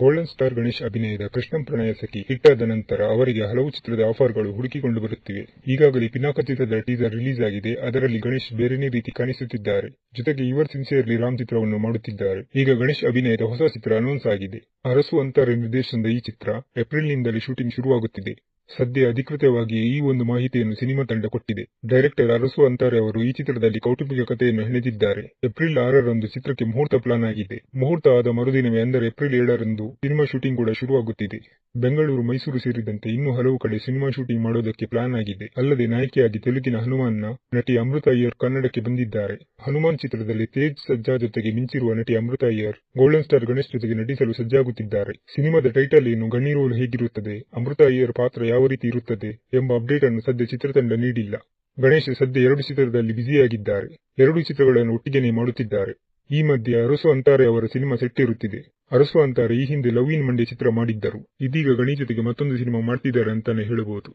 Golden star Ganesh ಅಭಿನಯದ ಕೃಷ್ಣಂ ಪ್ರಣಯ ಸಖಿ ಹಿಟ್ಟಾದ ನಂತರ ಅವರಿಗೆ ಹಲವು ಚಿತ್ರದ ಆಫರ್ಗಳು ಹುಡುಕಿಕೊಂಡು ಬರುತ್ತಿವೆ. ಈಗಾಗಲೇ ಪಿನಾಕ ಚಿತ್ರದ ಟೀಸರ್ ರಿಲೀಸ್ ಆಗಿದೆ. ಅದರಲ್ಲಿ ಗಣೇಶ್ ಬೇರೆನೇ ರೀತಿ ಕಾಣಿಸುತ್ತಿದ್ದಾರೆ. ಜೊತೆಗೆ ಯುವರ್ ಸಿನ್ಸಿಯರ್ಲಿ ರಾಮ್ ಚಿತ್ರವನ್ನು ಮಾಡುತ್ತಿದ್ದಾರೆ. ಈಗ ಗಣೇಶ್ ಅಭಿನಯದ ಹೊಸ ಚಿತ್ರ ಅನೌನ್ಸ್ ಆಗಿದೆ. ಅರಸು ಅಂತಾರೆ ನಿರ್ದೇಶನದ ಈ ಚಿತ್ರ ಏಪ್ರಿಲ್ನಿಂದಲೇ ಶೂಟಿಂಗ್ ಶುರುವಾಗುತ್ತಿದೆ. ಸದ್ಯ ಅಧಿಕೃತವಾಗಿ ಈ ಒಂದು ಮಾಹಿತಿಯನ್ನು ಸಿನಿಮಾ ತಂಡ ಕೊಟ್ಟಿದೆ. ಡೈರೆಕ್ಟರ್ ಅರಸು ಅಂತಾರೆ ಅವರು ಈ ಚಿತ್ರದಲ್ಲಿ ಕೌಟುಂಬಿಕ ಕಥೆಯನ್ನು ಹೆಣೆದಿದ್ದಾರೆ. ಏಪ್ರಿಲ್ ಆರರಂದು ಚಿತ್ರಕ್ಕೆ ಮುಹೂರ್ತ ಪ್ಲಾನ್ ಆಗಿದೆ. ಮುಹೂರ್ತ ಆದ ಮರುದಿನವೇ ಅಂದರೆ ಏಪ್ರಿಲ್ ಏಳರಂದು ಸಿನಿಮಾ ಶೂಟಿಂಗ್ ಕೂಡ ಶುರುವಾಗುತ್ತಿದೆ. ಬೆಂಗಳೂರು, ಮೈಸೂರು ಸೇರಿದಂತೆ ಇನ್ನೂ ಹಲವು ಕಡೆ ಸಿನಿಮಾ ಶೂಟಿಂಗ್ ಮಾಡೋದಕ್ಕೆ ಪ್ಲಾನ್ ಆಗಿದೆ. ಅಲ್ಲದೆ ನಾಯಕಿಯಾಗಿ ತೆಲುಗಿನ ಹನುಮಾನ್ನ ನಟಿ ಅಮೃತ ಅಯ್ಯರ್ ಕನ್ನಡಕ್ಕೆ ಬಂದಿದ್ದಾರೆ. ಹನುಮಾನ್ ಚಿತ್ರದಲ್ಲಿ ತೇಜ್ ಸಜ್ಜಾ ಜೊತೆಗೆ ಮಿಂಚಿರುವ ನಟಿ ಅಮೃತ ಅಯ್ಯರ್, ಗೋಲ್ಡನ್ ಸ್ಟಾರ್ ಗಣೇಶ್ ಜೊತೆಗೆ ನಟಿಸಲು ಸಜ್ಜಾಗುತ್ತಿದ್ದಾರೆ. ಸಿನಿಮಾದ ಟೈಟಲ್ ಏನು ಗಣ್ಯರೋಲು ರೋಲ್ ಹೇಗಿರುತ್ತದೆ, ಅಮೃತ ಅಯ್ಯರ್ ಪಾತ್ರ ಯಾವ ರೀತಿ ಇರುತ್ತದೆ ಎಂಬ ಅಪ್ಡೇಟ್ ಅನ್ನು ಸದ್ಯ ಚಿತ್ರತಂಡ ನೀಡಿಲ್ಲ. ಗಣೇಶ್ ಸದ್ಯ ಎರಡು ಚಿತ್ರದಲ್ಲಿ ಬ್ಯುಸಿಯಾಗಿದ್ದಾರೆ. ಎರಡು ಚಿತ್ರಗಳನ್ನು ಒಟ್ಟಿಗೆನೇ ಮಾಡುತ್ತಿದ್ದಾರೆ. ಈ ಮಧ್ಯೆ ಅರಸು ಅಂತಾರೆ ಅವರ ಸಿನಿಮಾ ಸೆಟ್ ಇರುತ್ತಿದೆ ಅರಸು ಅಂತಾರೆ, ಈ ಹಿಂದೆ ಲವ್ ಇನ್ ಮಂಡ್ಯ ಚಿತ್ರ ಮಾಡಿದ್ದರು. ಇದೀಗ ಗಣಿ ಜೊತೆಗೆ ಮತ್ತೊಂದು ಸಿನಿಮಾ ಮಾಡ್ತಿದ್ದಾರೆ ಅಂತಾನೆ ಹೇಳಬಹುದು.